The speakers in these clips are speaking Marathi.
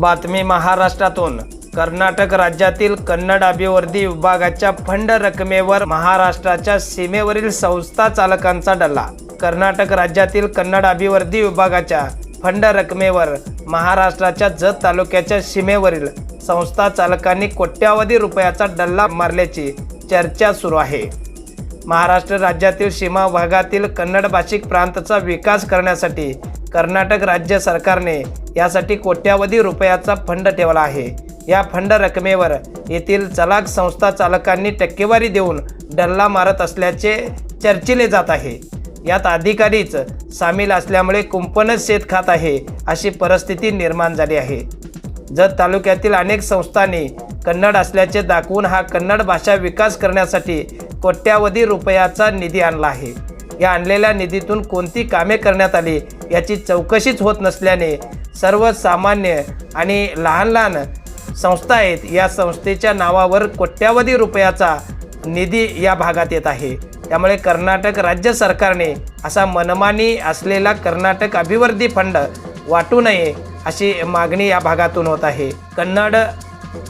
बातमी महाराष्ट्रातून. कर्नाटक राज्यातील कन्नड अभिवृद्धी विभागाच्या फंड रकमेवर महाराष्ट्राच्या सीमेवरील संस्था चालकांचा डल्ला. कर्नाटक राज्यातील कन्नड अभिवृद्धी विभागाच्या फंड रकमेवर महाराष्ट्राच्या जत तालुक्याच्या सीमेवरील संस्था चालकांनी कोट्यावधी रुपयाचा डल्ला मारल्याची चर्चा सुरू आहे. महाराष्ट्र राज्यातील सीमा भागातील कन्नड भाषिक प्रांताचा विकास करण्यासाठी कर्नाटक राज्य सरकारने यासाठी कोट्यावधी रुपयाचा फंड ठेवला आहे. या फंड रकमेवर येथील चलाक संस्था चालकांनी टक्केवारी देऊन डल्ला मारत असल्याचे चर्चिले जात आहे. यात अधिकारीच सामील असल्यामुळे कुंपणच शेत खात आहे अशी परिस्थिती निर्माण झाली आहे. जत तालुक्यातील अनेक संस्थांनी कन्नड असल्याचे दाखवून हा कन्नड भाषा विकास करण्यासाठी कोट्यावधी रुपयाचा निधी आणला आहे. या आणलेल्या निधीतून कोणती कामे करण्यात आली याची चौकशीच होत नसल्याने सर्वसामान्य आणि लहान लहान संस्था आहेत. या संस्थेच्या नावावर कोट्यावधी रुपयाचा निधी या भागात येत आहे. त्यामुळे कर्नाटक राज्य सरकारने असा मनमानी असलेला कर्नाटक अभिवृद्धी फंड वाटू नये अशी मागणी या भागातून होत आहे. कन्नड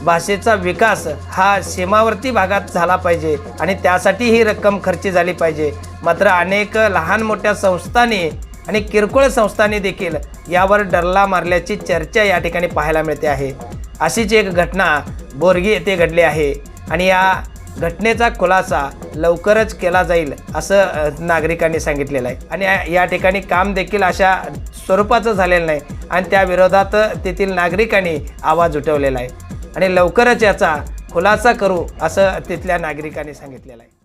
भाषेचा विकास हा सीमावर्ती भागात झाला पाहिजे आणि त्यासाठी ही रक्कम खर्ची झाली पाहिजे. मात्र अनेक लहान मोठ्या संस्थांनी आणि किरकोळ संस्थांनी देखील यावर डरला मारल्याची चर्चा या ठिकाणी पाहायला मिळते आहे. अशीच एक घटना बोरगी येथे घडली आहे आणि या घटनेचा खुलासा लवकरच केला जाईल असं नागरिकांनी सांगितलेलं आहे. आणि या- या ठिकाणी काम देखील अशा स्वरूपाचं झालेलं नाही आणि त्या विरोधात तेथील नागरिकांनी आवाज उठवलेला आहे. आणि लवकरच याचा खुलासा करू असं तिथल्या नागरिकांनी सांगितलेलं आहे.